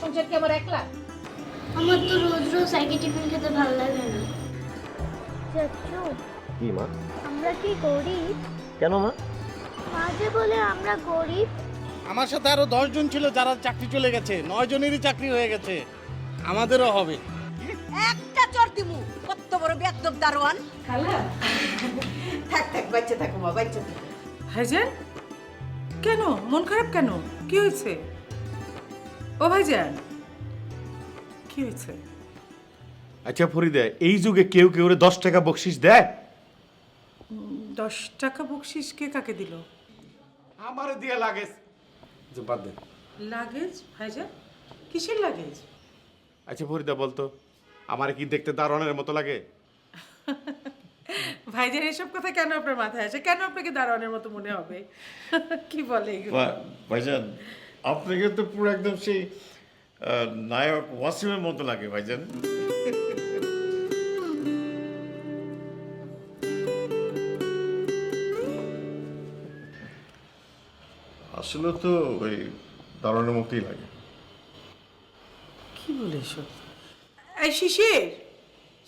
সংসার কি আমার একলা? আমার তো রোজ রোজ একই টিফিন খেতে ভালো লাগে না। চাচু কি মা? আমরা কি গরিব? কেন মা? মাঝে বলে আমরা গরিব। আমার সাথে আরও দশ জন ছিল যারা চাকরি চলে গেছে নয় জনেরই চাকরি হয়ে গেছে। আমাদেরও হবে। একটা চর দিমু কত বড় বেদব দারোয়ান। খালা? থাক থাক বাচ্চা থাকো মা বাচ্চা ভাইজান? কেন? মন খারাপ কেন? কি হয়েছে? ও ভাইজান কি হয়েছে? আচ্ছা ফরিদা এই যুগে কেউ কেউ রে দশ টাকা বকশিস দেয়? দশ টাকা বকশিস কে কাকে দিল? আমার দিয়ে লাগে যে বাদ দে। লাগেজ? ভাইজান কিসের লাগেজ? আচ্ছা ফরিদা বলতো আমার কি দেখতে দারোয়ানের মতো লাগে? ভাইজান এসব কথা কেন আপনার মাথায় আসে? কেন আপনাকে দারোয়ানের মতো মনে হবে? কি বলে এগুলো? ভাইজান আপনাকে তো পুরো একদম সেই নায়ক ওয়াসিমের মতো লাগে ভাইজান। আসলে তো ওই দারুণের মতোই লাগে। কি বলে এসব? এই শিশির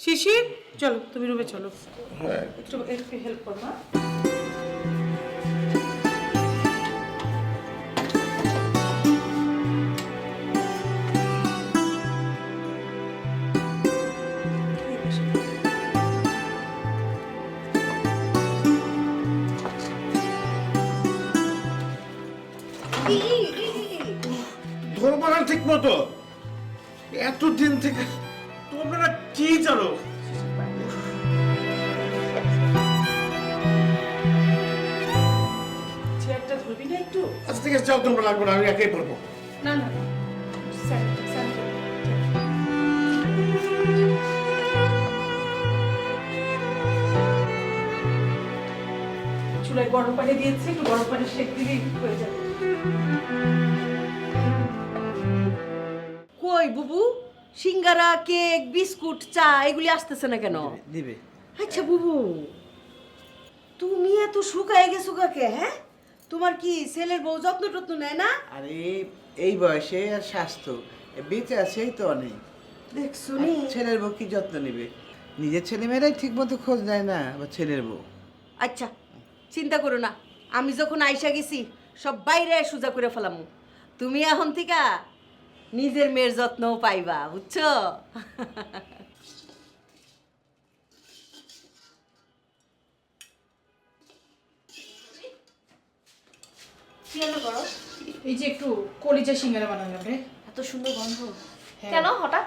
শিশির চলো তুমি রুমে চলো। একটু একটু হেল্প কর মতো এতদিন থেকে তোমরা কি জানো? আজ থেকে যাও তোমরা লাগবে না আমি একাই পড়ব না না। চুলায় গরম পানি দিয়েছি একটু গরম পানি সেক দিলেই হয়ে যাবে। কই বুবু? সিঙ্গারা কেক বিস্কুট চা এগুলি আসতেছে না কেন? দিবে আচ্ছা বুবু। তুমি এত শুকায় গেছো কাকে হ্যাঁ? তোমার কি ছেলের বউ যত্ন টত্ন নেয় না? আরে এই বয়সে আর স্বাস্থ্য বেঁচে আছে এই তো অনেক। দেখছ ছেলের বউ কি যত্ন নেবে? নিজের ছেলেমেয়েরাই ঠিক মতো খোঁজ নেয় না বা ছেলের বউ। আচ্ছা চিন্তা করো না। আমি যখন আইসা গেছি সব বাইরে সোজা করে ফেলাম। তুমি এখন থেকে নিজের মেয়ের যত্নও পাইবা বুঝছ? এই যে একটু কলিজা সিঙ্গারা বানালাম রে এত সুন্দর গন্ধ। কেন হঠাৎ?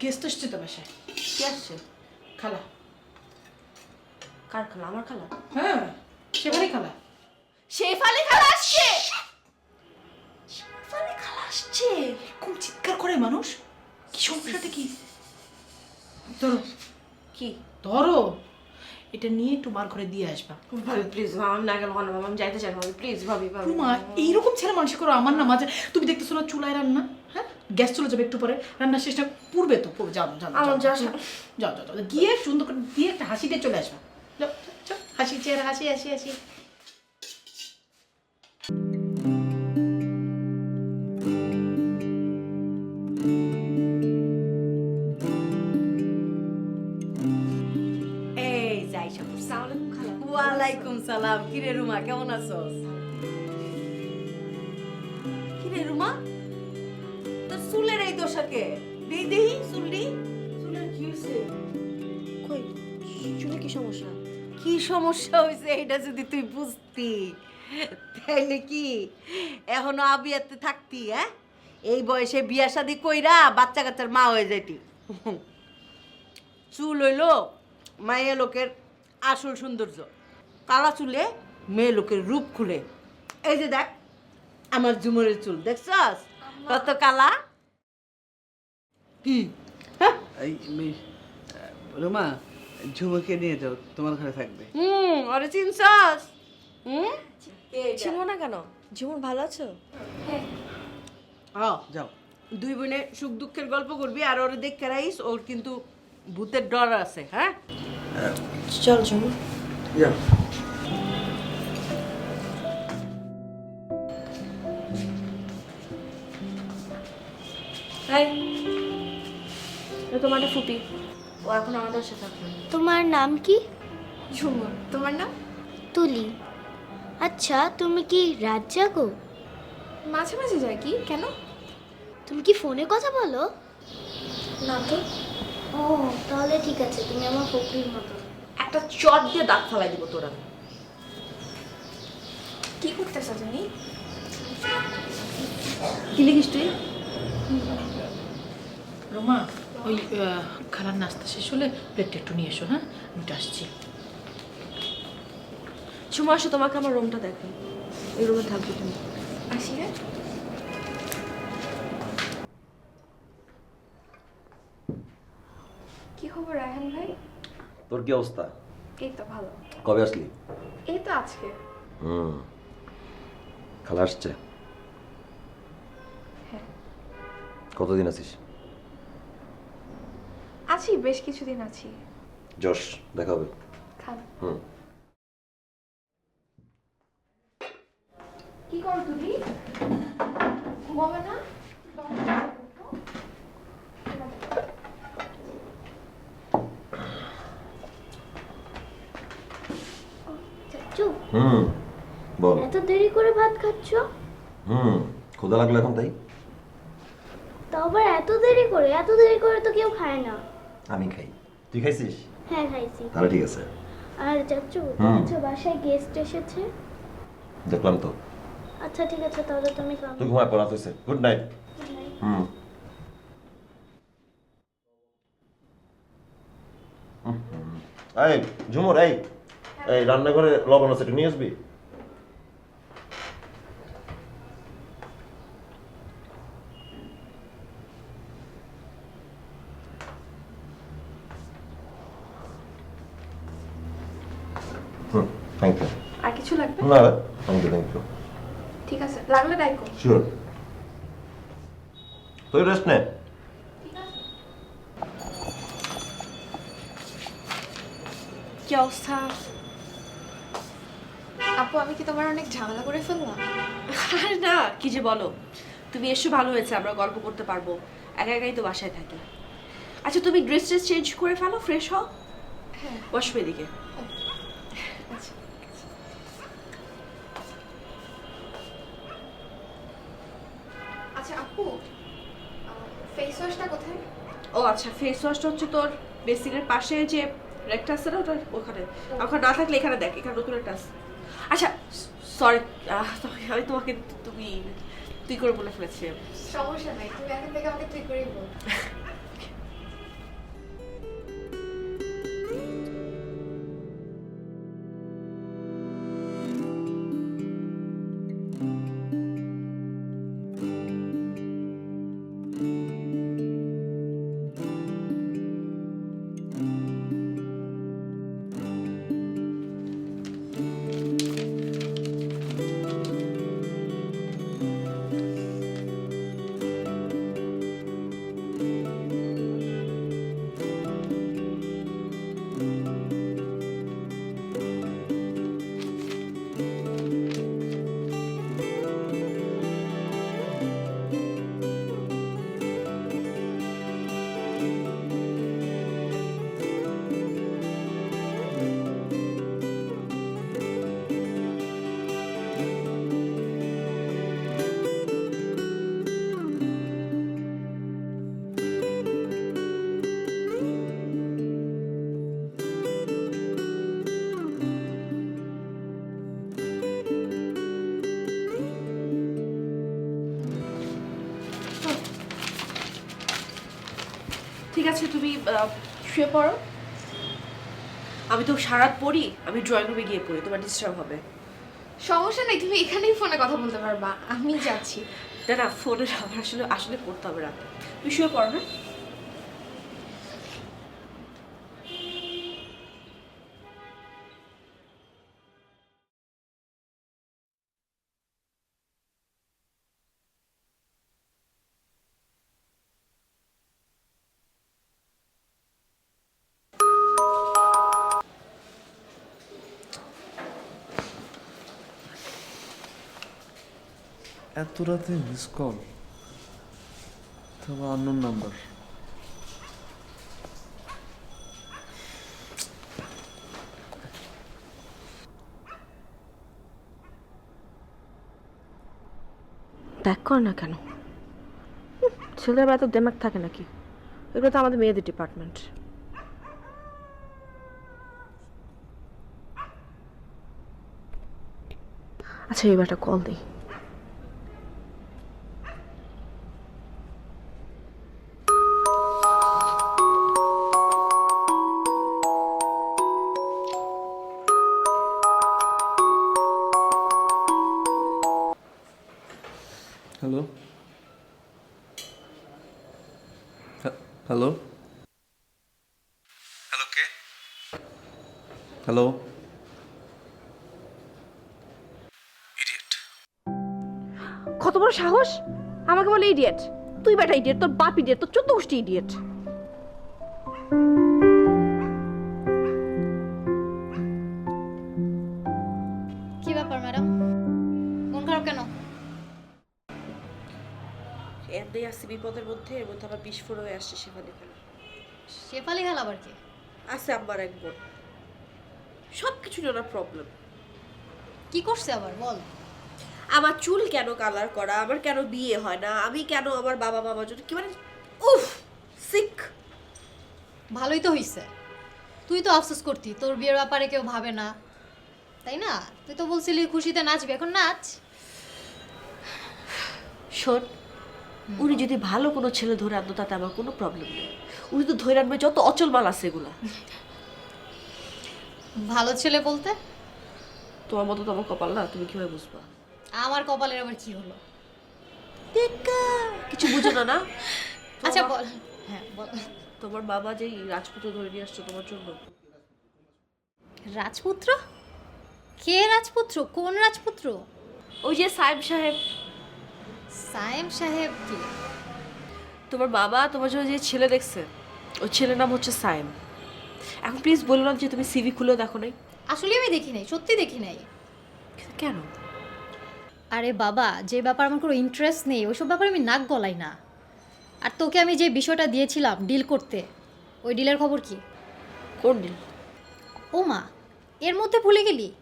গেস্ট আসছে তো বাসায়। কি আসছে? খালা। কার খালা? আমার খালা? হ্যাঁ সেবারই খালা। শেফালি খালা আসছে! করে মানুষ? কি সমস্যাটা কি? ধরো। কি? ধরো। এটা নিয়ে একটু মার ঘরে দিয়ে আসবা। ভাবি প্লিজ আমি না গেল ভালো আমি যাইতে চাই ভাবি প্লিজ ভাবি ভাবি। রুমা এইরকম ছেলে মানুষ করো আমার না মাঝে তুমি দেখতেছো না চুলায় রান্না? হ্যাঁ? গ্যাস চলে যাবে একটু পরে রান্নার শেষটা পূর্বে তো যাও যাও যাও, যাও যাও গিয়ে সুন্দর করে দিয়ে একটা হাসি দিয়ে চলে আসবা। হাসি চেহারা হাসি হাসি হাসি। সালাম কিরে রুমা কেমন আছোস? কিরে রুমা? তোর চুলের এই দোষাকে দেই দেই চুলটি চুলের কি হয়েছে কই চুলে কি সমস্যা? কি সমস্যা এটা যদি তুই বুঝতি। তাইলে কি? এখনও আবিয়াতে থাকতি হ্যাঁ? এই বয়সে বিয়া শাদি কইরা বাচ্চা কাচ্চার মা হয়ে যাইতি। চুল হইল মায়ের লোকের আসল সৌন্দর্য। কালা চুলে মেয়ে লোকের রূপ খুলে। এই যে দেখ আমার ঝুমুরের চুল দেখছস? কত কালা? কি? হ্যাঁ? এই মি- রোমা ঝুমুকে নিয়ে যাও তোমার ঘরে থাকবে। হুম আরে চিনছস? হুম? চিনবো না কেন? ঝুমুর ভালো আছো? হ্যাঁ। যাও। দুই বোনে সুখ দুঃখের গল্প করবি আর ওরে দেখে রাইস ওর কিন্তু ভূতের ডর আছে হ্যাঁ? চল ঝুমুর যাও। হাই। তোমার ফুপি। ও এখন আমাদের সাথে তোমার নাম কি? ঝুমুর তোমার নাম? তুলি। আচ্ছা তুমি কি রাত জাগো মাঝে মাঝে যায় কি? কেন? তুমি কি ফোনে কথা বলো? না তো। ও তাহলে ঠিক আছে তুমি আমার ফকরির মতো। একটা চট দিয়ে দাঁত ফালাই দিব তোরা কি করতেছ তুমি? কি লিখিস তুই? রোমা ওই খালার নাস্তা শেষ হলে প্লেটটা একটু নিয়ে এসো হ্যাঁ? আমি তো আসছি। ঝুমু আসো তোমাকে আমার রুমটা দেখো এই রুমে থাকবে তুমি। আসি হ্যাঁ? কি খবর রায়হান ভাই? তোর কি অবস্থা? এই তো ভালো। কবে আসলি? এই তো আজকে। হুম। খালা আসছে? হ্যাঁ। কতদিন আছিস? আছি বেশ কিছুদিন আছি। যশ দেখা হবে। খান হুম। কি করো তুমি? ঘুমাবে না? হুম বল। এত দেরি করে ভাত খাচ্ছ? হুম ক্ষুধা লাগল এখন তাই। তাও আবার এত দেরি করে এত দেরি করে তো কেউ খায় না। আমি খাই। তুই খাইছিস? হ্যাঁ খাইছি। তাহলে ঠিক আছে। আর চাচু। আচ্ছা বাসায় গেস্ট এসেছে? দেখলাম তো। আচ্ছা ঠিক আছে তাহলে তুমি কাম তুই ঘুমায় পড়া হয়েছে গুড নাইট হুম। এই ঝুমুর এই। এই রান্নাঘরে লবণ আছে একটু নিয়ে আসবি? হুম থ্যাংক ইউ আর কিছু লাগবে? না থ্যাংক ইউ থ্যাংক ইউ ঠিক আছে লাগলে ডাইকো শিওর তুই রেস্ট নে। কি অবস্থা? আপু আমি কি তোমার অনেক ঝামেলা করে ফেললাম? আরে না কি যে বলো। তুমি এসো ভালো হয়েছে আমরা গল্প করতে পারব। একা একাই তো বাসায় থাকি। আচ্ছা তুমি ড্রেস ট্রেস চেঞ্জ করে ফেলো ফ্রেশ হও। হ্যাঁ। বসবে এদিকে আচ্ছা ফেস ওয়াশটা হচ্ছে তোর বেসিনের পাশে যে রেকটা আছে না ওটা ওখানে? ওখানে না থাকলে এখানে দেখ, এখানে নতুন একটা আছে। আচ্ছা সরি আমি তোমাকে, তুমি, তুই করে বলে ফেলেছি। সমস্যা নাই, তুমি এখন থেকে আমাকে তুই করেই বল। ঠিক আছে তুমি শুয়ে পড়ো। আমি তো সারাত পড়ি আমি ড্রয়িং রুমে গিয়ে পড়ি তোমার ডিস্টার্ব হবে। সমস্যা নেই তুমি এখানেই ফোনে কথা বলতে পারবা আমি যাচ্ছি। না না ফোনে আসলে আসলে পড়তে হবে রাতে। তুমি শুয়ে পড়ো হ্যাঁ? এত রাতে miss call unknown number back কর না কেন? ছেলেদের বেলা দেমাক থাকে নাকি? এগুলো তো আমাদের মেয়েদের ডিপার্টমেন্ট আচ্ছা এবার একটা কল দিই। হ্যালো হ্যালো হ্যালো কে হ্যালো কত বড় সাহস? আমাকে বলে ইডিয়েট তুই বেটা ইডিয়েট তোর বাপ ইডিয়েট তোর চোদ্দ গোষ্ঠী ইডিয়েট বিপদের মধ্যে এর মধ্যে আবার বিস্ফোরণ হয়ে আসছে সেখানে এখানে শেফালি খাল আবার কি? আছে আমার এক বোন সব কিছু ওনার প্রবলেম কি করছে আবার? বল। আমার চুল কেন কালার করা? আমার কেন বিয়ে হয় না? আমি কেন আমার বাবা মামার জন্য কি মানে উফ সিক ভালোই তো হইছে। তুই তো আফসোস করতি তোর বিয়ের ব্যাপারে কেউ ভাবে না। তাই না? তুই তো বলছিলি খুশিতে নাচবি এখন নাচ। শোন উনি যদি ভালো কোনো ছেলে ধরে আনতো তাতে আমার কোনো প্রবলেম নেই। উনি তো ধরে আনবে যত অচল মাল আছে এগুলা। ভালো ছেলে বলতে? তোমার মতো তো আমার কপাল না তুমি কীভাবে বুঝবা? আমার কপালের আবার কি হলো? কিছু বুঝো না না? আচ্ছা বল। হ্যাঁ বল। তোমার বাবা যেই রাজপুত্র ধরে নিয়ে আসছো তোমার জন্য। রাজপুত্র? কে রাজপুত্র? কোন রাজপুত্র? ওই যে সাহেব সাহেব। সায়েম সাহেব কি? তোমার বাবা তোমার জন্য যে ছেলে দেখছে ওই ছেলের নাম হচ্ছে সায়েম। এখন প্লিজ বলো না যে তুমি সিভি খুলেও দেখো নাই। আসলে আমি দেখি নাই সত্যি দেখি নাই। কেন? আরে বাবা যে ব্যাপার আমার কোনো ইন্টারেস্ট নেই ওইসব ব্যাপারে আমি নাক গলাই না। আর তোকে আমি যে বিষয়টা দিয়েছিলাম ডিল করতে ওই ডিলের খবর কি? কোন ডিল ও মা এর মধ্যে ভুলে গেলি?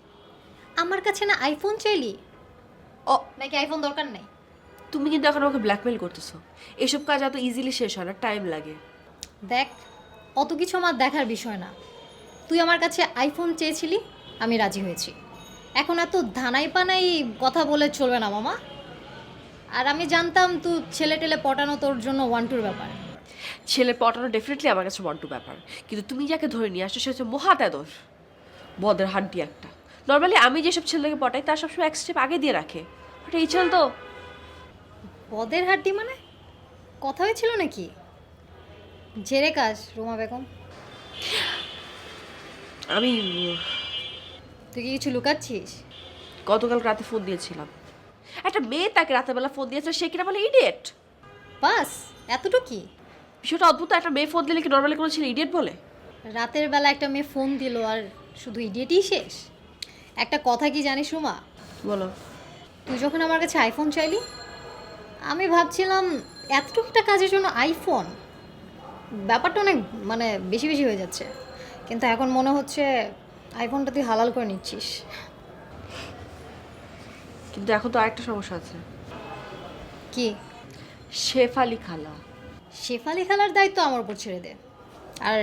আমার কাছে না আইফোন চাইলি? ও। নাকি আইফোন দরকার নেই? তুমি কিন্তু এখন আমাকে ব্ল্যাকমেল করতেছো। এসব কাজ এত ইজিলি শেষ হয় না টাইম লাগে। দেখ অত কিছু আমার দেখার বিষয় না। তুই আমার কাছে আইফোন চেয়েছিলি আমি রাজি হয়েছি। এখন এত ধানাই পানাই কথা বলে চলবে না মামা। আর আমি জানতাম তুই ছেলে টেলে পটানো তোর জন্য ওয়ান টুর ব্যাপার। ছেলে পটানো ডেফিনেটলি আমার কাছে ওয়ান টু ব্যাপার। কিন্তু তুমি যাকে ধরে নিয়ে আসছো সে হচ্ছে মহাতেদর। বদের হাড্ডি একটা। নর্মালি আমি যেসব ছেলেকে পটাই তার সবসময় এক স্টেপ আগে দিয়ে রাখে। বাট এই ছেলে তো পদের হাড্ডি মানে? কথা হয়েছিল নাকি? জেরে কাজ রোমা বেগম। আমি তুই কি কিছু লুকাচ্ছিস? গতকাল রাতে ফোন দিয়েছিলাম। একটা মেয়ে তাকে রাতের বেলা ফোন দিয়েছে সে কিনা বলে ইডিয়েট বাস এতটুকুই বিষয়টা অদ্ভুত একটা মেয়ে ফোন দিলে কি নর্মালি কোনো ছেলে ইডিয়েট বলে? রাতের বেলা একটা মেয়ে ফোন দিল আর শুধু ইডিয়েটই শেষ? একটা কথা কি জানিস রুমা? বলো। তুই যখন আমার কাছে আইফোন চাইলি আমি ভাবছিলাম এতটুকুটা কাজের জন্য আইফোন ব্যাপারটা অনেক মানে বেশি বেশি হয়ে যাচ্ছে। কিন্তু এখন মনে হচ্ছে আইফোনটা তুই হালাল করে নিচ্ছিস। কিন্তু এখন তো আরেকটা সমস্যা আছে। কি? শেফালি খালা। শেফালি খালার দায়িত্ব আমার উপর ছেড়ে দে। আর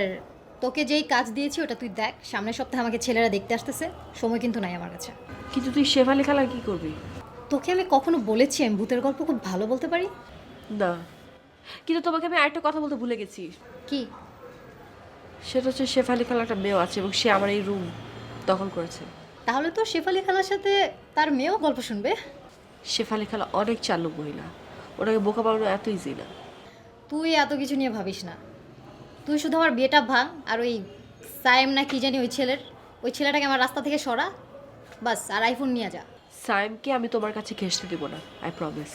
তোকে যেই কাজ দিয়েছি ওটা তুই দেখ সামনের সপ্তাহে আমাকে ছেলেরা দেখতে আসতেছে সময় কিন্তু নাই আমার কাছে। কিন্তু তুই শেফালি খালা কি করবি? তোকে আমি কখনো বলেছি আমি ভূতের গল্প খুব ভালো বলতে পারি? না। কিন্তু তোমাকে আমি আরেকটা কথা বলতে ভুলে গেছি। কি? সেটা হচ্ছে শেফালি খালা একটা মেয়েও আছে এবং সে আমার এই রুম দখল করেছে। তাহলে তো শেফালি খালার সাথে তার মেয়েও গল্প শুনবে? শেফালি খালা অনেক চালু মহিলা। ওটাকে বোকা বানানো এত ইজি না। তুই এত কিছু নিয়ে ভাবিস না। তুই শুধু আমার বিয়েটা ভাঙ আর ওই সায়েম না কি জানি ওই ছেলের ওই ছেলেটাকে আমার রাস্তা থেকে সরা। বাস আর আইফোন নিয়ে যা। সাইমকে আমি তোমার কাছে ঘেসতে দেবো না আই প্রমিস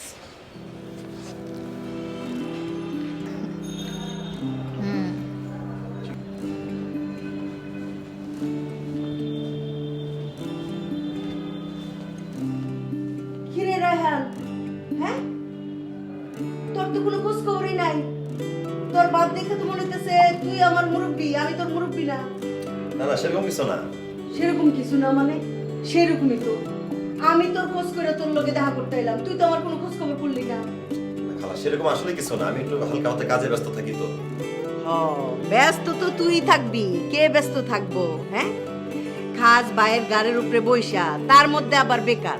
হ্যাঁ? তোর তো কোনো খোঁজ নাই। তোর বাপ দেখে তো মনে হইতেছে তুই আমার মুরব্বী আমি তোর মুরব্বী না। না না সেরকম কিছু না। সেরকম কিছু না মানে সেরকমই তো। আমি তোর খোঁজ করে তোর লোকে দেখা করতে এলাম। তুই তো আমার কোনো খোঁজ খবর করলি না। খালা সেরকম আসলে কিছু না। আমি একটু হালকা হাতে কাজে ব্যস্ত থাকি তো। ব্যস্ত তো তুই থাকবি। কে ব্যস্ত থাকব হ্যাঁ? খাস বায়ের গাড়ির উপরে বইসা তার মধ্যে আবার বেকার।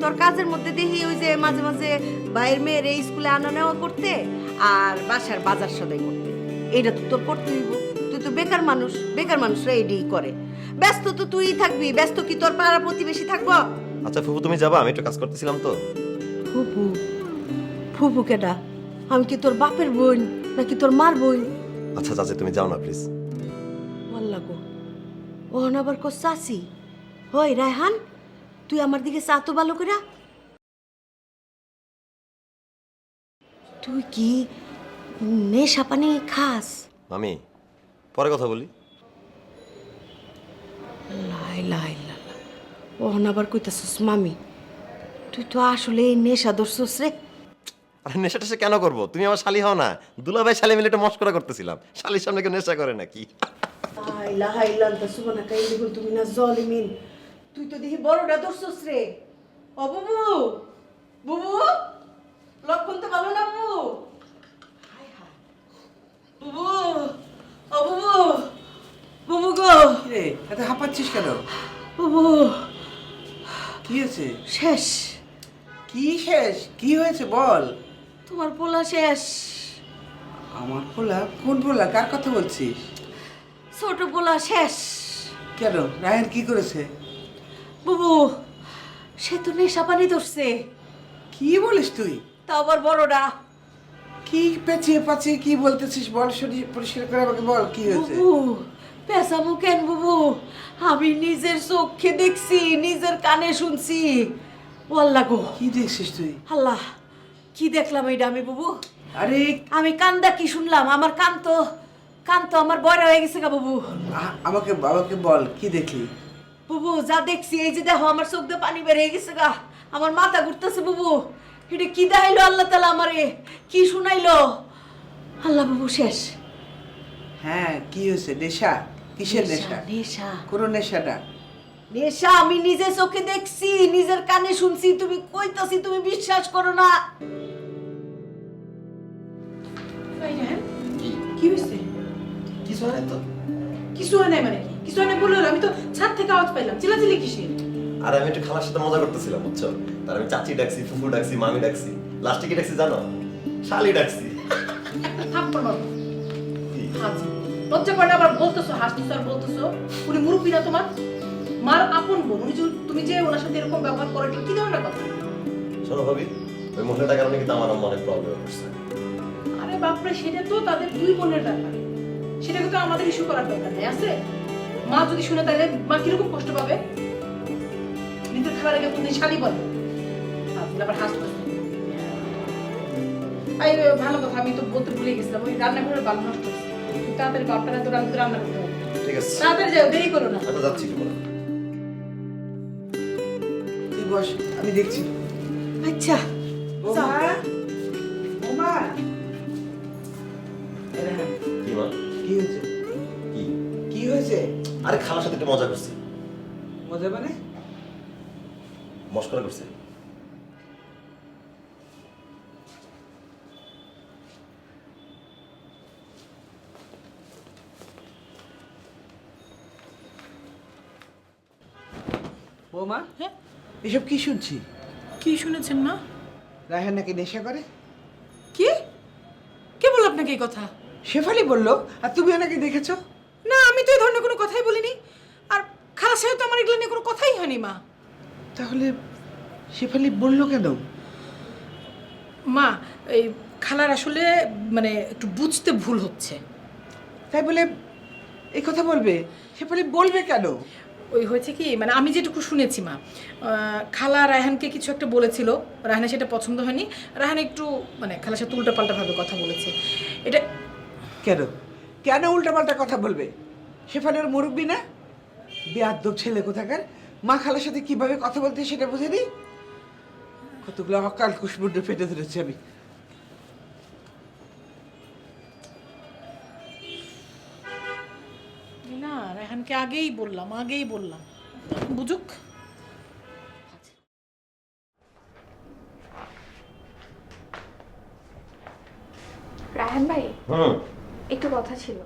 তোর কাজের মধ্যে দেখি ওই যে মাঝে মাঝে বাইরের মেয়ের এই স্কুলে আনা নেওয়া করতে আর বাসার বাজার সদাই করতে। এইটা তো তোর করতে হইব তুই তো বেকার মানুষ। বেকার মানুষরা এইটাই করে। ব্যস্ত তো তুই থাকবি। ব্যস্ত কি তোর পাড়া প্রতিবেশী থাকব? আচ্ছা ফুফু তুমি যাবা? আমি একটু কাজ করতেছিলাম তো। ফুপু ফুপু কেডা আমি কি তোর বাপের বোন নাকি তোর মার বোন? আচ্ছা চাচি তুমি যাও না প্লিজ বললা গো ওহন আবার কো চাচি? হই রায়হান তুই আমার দিকে চা তো ভালো করে তুই কি নেশা পানি খাস? মামি পরে কথা বলি। লাই লাই। ওহন আবার কইতাছিস মামি তুই তো আসলে এই নেশা ধরছস রে। আরে নেশা টেশা কেন করব? তুমি আমার শালি হও না। দুলাভাই শালি মিলে একটা মস্করা করতেছিলাম। শালির সামনে কেউ নেশা করে নাকি? হাইলা হাইলা তা সুবনা কাইলি বল তুমি না জলিমিন। তুই তো দেখি বড়টা ধরছস রে। ও বুবু বুবু লক্ষণ তো ভালো না বুবু। বুবু ও বুবু বুবু গো। রে? এত হাঁপাচ্ছিস কেন? বুবু কি হয়েছে? শেষ। কি শেষ? কি হয়েছে বল? তোমার পোলা শেষ। আমার পোলা? কোন পোলা? কার কথা বলছিস? ছোট পোলা শেষ। কেন? রায়ন কি করেছে? বুবু সে তো নেশা পানি ধরছে। কি বলিস তুই? তা আবার বড়টা কি পেঁচিয়ে পাচিয়ে কি বলতেছিস বল শরীর পরিষ্কার করে আমাকে বল কি হয়েছে? বুবু পেঁচামু কেন বুবু আমি নিজের চোখে দেখছি নিজের কানে শুনছি। ও আল্লাহ গো। কি দেখছিস তুই? আল্লাহ কি দেখলাম এইটা আমি বুবু? আরে আমি কান্দা কি শুনলাম? আমার কান তো কান তো আমার বয়রা হয়ে গেছে গা বুবু। আমাকে বাবাকে বল কি দেখলি? বুবু যা দেখছি এই যে দেখো আমার চোখ দিয়ে পানি বেরিয়ে গেছে গা। আমার মাথা ঘুরতেছে বুবু। এটা কি দেখাইলো আল্লাহ তালা আমারে? কি শুনাইলো? আল্লাহ বাবু শেষ। হ্যাঁ কি হয়েছে? নেশা? কিসের নেশা নেশা? কোন নেশা না নেশা আমি নিজে চোখে দেখছি নিজের কানে শুনছি তুমি কইতাছি তুমি বিশ্বাস করো না। কি? হয়েছে কিছু হয় তো? কিছু হয় নাই মানে কি? কিছু হয় না বলল আমি তো ছাদ থেকে আওয়াজ পাইলাম। চিল্লাচিল্লি কিসের? আর আমি একটু খালার সাথে মজা করতেছিলাম বুঝছ? তার আমি চাচি ডাকছি ফুফু ডাকছি মামি ডাকছি। লাস্টে কি ডাকছি জানো? শালি ডাকছি। থাপ্পড় লজ্জা করে না আবার বলতেছো হাসতেছো আর বলতেছো? উনি মুরব্বী না তোমার? মার আপন বোন উনি তুমি যে ওনার সাথে এরকম ব্যবহার করো এটা কি ধরনের কথা? শোনো ভাবি ওই মহিলাটার কারণে কিন্তু আমার অনেক প্রবলেম হচ্ছে আরে বাপরে সেটা তো তাদের দুই বোনের ব্যাপার। সেটাকে তো আমাদের ইস্যু করার দরকার নেই আছে? মা যদি শুনে তাহলে মা কীরকম কষ্ট পাবে? নিজের খাবার আগে তুমি শালি বলে। আবার হাসতেছে এই ভালো কথা আমি তো বলতে ভুলে গেছিলাম ওই রান্নাঘরের বাল্ব নষ্ট ঠিক আছে। তাড়াতাড়ি যাও দেরি করো না। আমি যাচ্ছি তুই বস আমি দেখছি। আচ্ছা। বৌমা বৌমা কি মা? কি হয়েছে? কি? কি হয়েছে? আরে খালার সাথে একটু মজা করছি। মজা মানে? মস্করা করছি। বৌমা হ্যাঁ? এসব কি শুনছি? কি শুনেছেন মা? রায়হান নাকি নেশা করে? কি? তোমাকে এই কথা? শেফালি বলল আর তুমি ওনাকে দেখেছ? না আমি তো এই ধরনের কোনো কথাই বলিনি। আর খালার সাথে তো আমার এগুলো নিয়ে কোনো কথাই হয়নি মা। তাহলে শেফালি বলল কেন? মা এই খালার আসলে মানে একটু বুঝতে ভুল হচ্ছে। তাই বলে এই কথা বলবে? শেফালি বলবে কেন? ওই হয়েছে কি মানে আমি যেটুকু শুনেছি মা খালা রায়হানকে কিছু একটা বলেছিল, রায়হানের সেটা পছন্দ হয়নি, রায়হান একটু মানে খালার সাথে উল্টো ভাবে কথা বলেছে। এটা কেন? কেন উল্টাপাল্টা কথা বলবে? শেফালির মুরব্বী না? বেয়াদ্দব ছেলে কোথাকার? মা খালার সাথে কীভাবে কথা বলতে সেটা বুঝে দিই? কতগুলো অকাল কুশমুন্ড ফেটে ধরেছি আমি। রায়হানকে আগেই বললাম আগেই বললাম। বুঝুক? রায়হান ভাই হুম। একটু কথা ছিল।